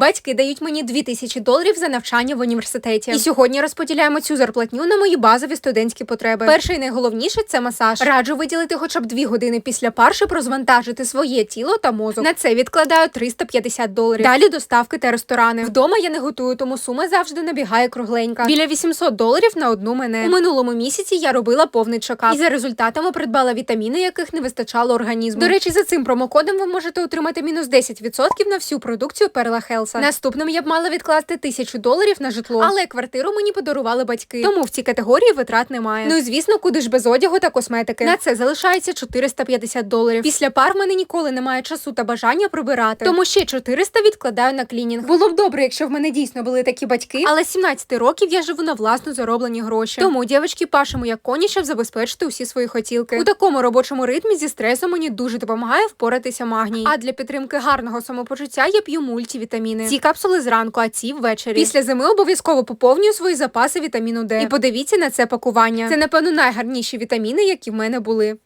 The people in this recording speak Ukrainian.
Батьки дають мені 2000 доларів за навчання в університеті. І сьогодні розподіляємо цю зарплатню на мої базові студентські потреби. Перше і найголовніше це масаж. Раджу виділити хоча б 2 години після пар, щоб розвантажити своє тіло та мозок. На це відкладаю 350 доларів. Далі доставки та ресторани. Вдома я не готую, тому сума завжди набігає кругленька. Біля 800 доларів на одну мене. У минулому місяці я робила повний чекап. І за результатами придбала вітаміни, яких не вистачало організму. До речі, за цим промокодом ви можете отримати мінус 10% на всю продукцію Перла Хелса. Наступним я б мала відкласти 1000 доларів на житло, але квартиру мені подарували батьки. Тому в цій категорії витрат немає. Ну і звісно, куди ж без одягу та косметики. На це залишається 450 доларів. Після пар в мене ніколи немає часу та бажання прибирати. Тому ще 400 відкладаю на клінінг. Було б добре, якщо в мене дійсно були такі батьки, але з 17 років я живу на власно зароблені гроші. Тому дівчатки пашемо як коні, щоб забезпечити усі свої хотілки. У такому робочому ритмі зі стресом мені дуже допомагає впоратися магній. А для підтримки гарного самопочуття я п'ю мультивітаміни. Ці капсули зранку, а ці ввечері. Після зими обов'язково поповнюю свої запаси вітаміну Д. І подивіться на це пакування. Це напевно найгарніші вітаміни, які в мене були.